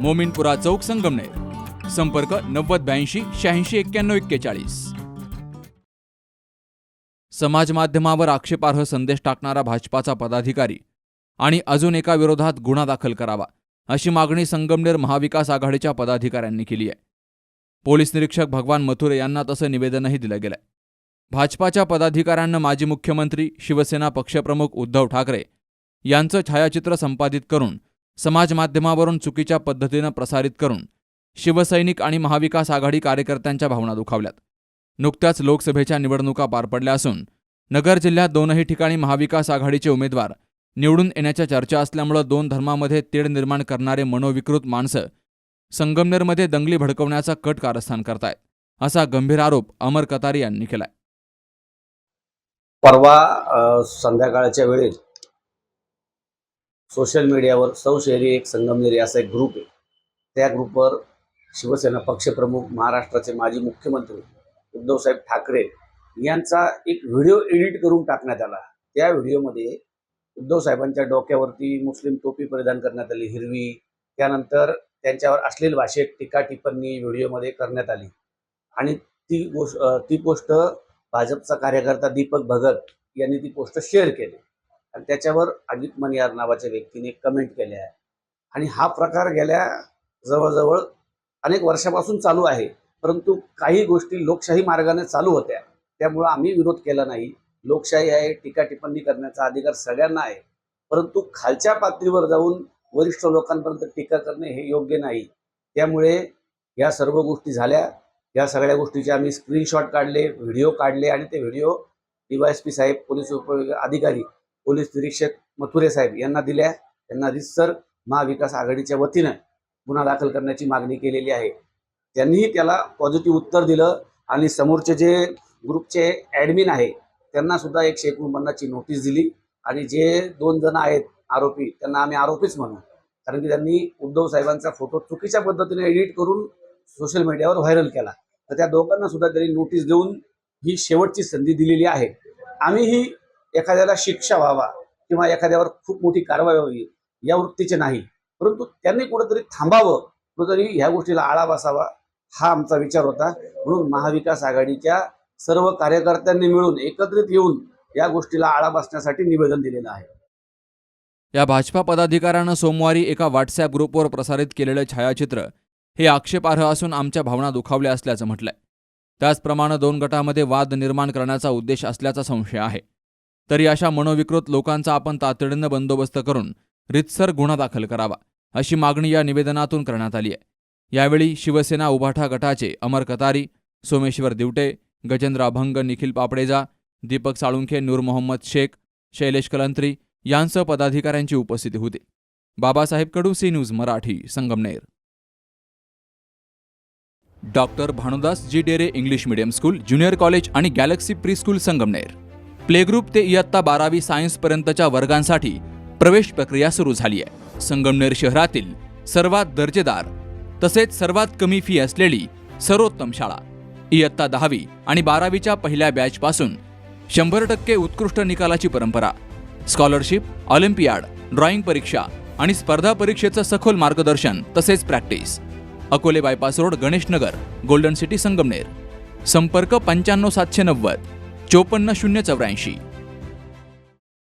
मोमिनपुरा चौक संगमनेर. संपर्क नव्वद ब्याऐंशी शहाऐंशी एक्क्याण्णव एक्केचाळीस. समाज माध्यमावर आक्षेपार्ह संदेश टाकणारा भाजपाचा पदाधिकारी आणि अजून एका विरोधात गुन्हा दाखल करावा अशी मागणी संगमनेर महाविकास आघाडीच्या पदाधिकाऱ्यांनी केली आहे. पोलीस निरीक्षक भगवान मथुरे यांना तसं निवेदनही दिलं गेलंय. भाजपाच्या पदाधिकाऱ्यांना माजी मुख्यमंत्री शिवसेना पक्षप्रमुख उद्धव ठाकरे यांचं छायाचित्र संपादित करून समाज माध्यमावरून चुकीच्या पद्धतीनं प्रसारित करून शिवसैनिक आणि महाविकास आघाडी कार्यकर्त्यांच्या भावना दुखावल्यात. नुकत्याच लोकसभेच्या निवडणुका पार पडल्या असून नगर जिल्ह्यात दोनही ठिकाणी महाविकास आघाडीचे उमेदवार निवडून येण्याच्या चर्चा असल्यामुळं दोन धर्मामध्ये तेढ निर्माण करणारे मनोविकृत माणसं संगमनेरमध्ये दंगली भडकवण्याचा कट कारस्थान करतायत असा गंभीर आरोप अमर कतारी यांनी केलाय. परवा संध्याकाळच्या वेळी सोशल मीडियावर सौशहरी एक संगमनेरी असा एक ग्रुप आहे. त्या ग्रुपवर शिवसेना पक्षप्रमुख महाराष्ट्राचे माजी मुख्यमंत्री उद्धवसाहेब ठाकरे यांचा एक व्हिडिओ एडिट करून टाकण्यात आला. त्या व्हिडिओमध्ये उद्धव साहेबांच्या डोक्यावरती मुस्लिम टोपी परिधान करण्यात आली हिरवी. त्यानंतर त्यांच्यावर असलेली भाषेत टीका टिप्पणी व्हिडिओमध्ये करण्यात आली. आणि ती गोष्ट ती गोष्ट भाजपचा कार्यकर्ता दीपक भगत यांनी ती पोस्ट शेअर केली. आणि त्याच्यावर अजित मनियार नावाच्या व्यक्तीने कमेंट केल्या आहे आणि हा प्रकार गेल्या जवळजवळ अनेक वर्षापासून चालू आहे. परंतु काही गोष्टी लोकशाही मार्गाने चालू होत्या. त्यामुळं आम्ही विरोध केला नाही. लोकशाही आहे टीका टिप्पणी करण्याचा अधिकार सगळ्यांना आहे. परंतु खालच्या पातळीवर जाऊन वरिष्ठ लोकांपर्यंत टीका करणे हे योग्य नाही. त्यामुळे या सर्व गोष्टी झाल्या. या सगळ्या गोष्टीचे आम्ही स्क्रीनशॉट काढले व्हिडिओ काढले आणि ते व्हिडिओ पी साहेब पोलीस उप अधिकारी पोलीस निरीक्षक मथुरे साहेब यांना दिल्या. त्यांना रितसर महाविकास आघाडीच्या वतीनं गुन्हा दाखल करण्याची मागणी केलेली आहे. त्यांनीही त्याला पॉझिटिव्ह उत्तर दिलं आणि समोरचे जे ग्रुपचे ॲडमिन आहे त्यांना सुद्धा एकशे एकोणपन्नासची नोटीस दिली. आणि जे दोन जण आहेत आरोपी त्यांना आम्ही आरोपीच म्हणू. कारण की त्यांनी उद्धव साहेबांचा फोटो चुकीच्या पद्धतीने एडिट करून सोशल मीडियावर व्हायरल केला. तर त्या दोघांना सुद्धा त्यांनी नोटीस देऊन ही शेवटची संधी दिलेली आहे. आम्हीही एखाद्याला शिक्षा व्हावा किंवा एखाद्यावर खूप मोठी कारवाई व्हावी या वृत्तीचे नाही. परंतु त्यांनी कुठंतरी थांबावं कुठंतरी ह्या गोष्टीला आळा बसावा हा आमचा विचार होता. म्हणून महाविकास आघाडीच्या सर्व कार्यकर्त्यांनी मिळून एकत्रित येऊन या गोष्टीला आळा बसण्यासाठी निवेदन दिलेलं आहे. या भाजपा पदाधिकाऱ्यानं सोमवारी एका व्हॉट्सअप ग्रुपवर प्रसारित केलेलं छायाचित्र हे आक्षेपार्ह असून आमच्या भावना दुखावल्या असल्याचं म्हटलंय. त्याचप्रमाणे दोन गटामध्ये वाद निर्माण करण्याचा उद्देश असल्याचा संशय आहे. तरी अशा मनोविकृत लोकांचा आपण तातडीनं बंदोबस्त करून रितसर गुन्हा दाखल करावा अशी मागणी या निवेदनातून करण्यात आली आहे. यावेळी शिवसेना उभाठा गटाचे अमर कतारी सोमेश्वर दिवटे गजेंद्र अभंग निखिल पापडेजा दीपक साळुंखे नूर मोहम्मद शेख शैलेश कलंत्री यांसह पदाधिकाऱ्यांची उपस्थिती होती. Babasaheb Kadu C news Marathi Sangamner. Doctor Bhanudas ji Dere English medium school junior college आणि galaxy pre school Sangamner. Playgroup ते इयत्ता बारावी सायन्सपर्यंतच्या वर्गांसाठी प्रवेश प्रक्रिया सुरू झाली आहे. संगमनेर शहरातील सर्वात दर्जेदार तसेच सर्वात कमी फी असलेली सर्वोत्तम शाळा. इयत्ता दहावी आणि बारावीच्या पहिल्या बॅचपासून शंभर टक्के उत्कृष्ट निकालाची परंपरा स्कॉलरशिप ऑलिम्पियाड ड्रॉइंग परीक्षा आणि स्पर्धा परीक्षेचं सखोल मार्गदर्शन तसेच practice Akole bypass road Ganeshnagar golden city Sangamner. संपर्क पंच्याण्णव सातशे नव्वद. चोपन्न शून्य चौऱ्याऐंशी.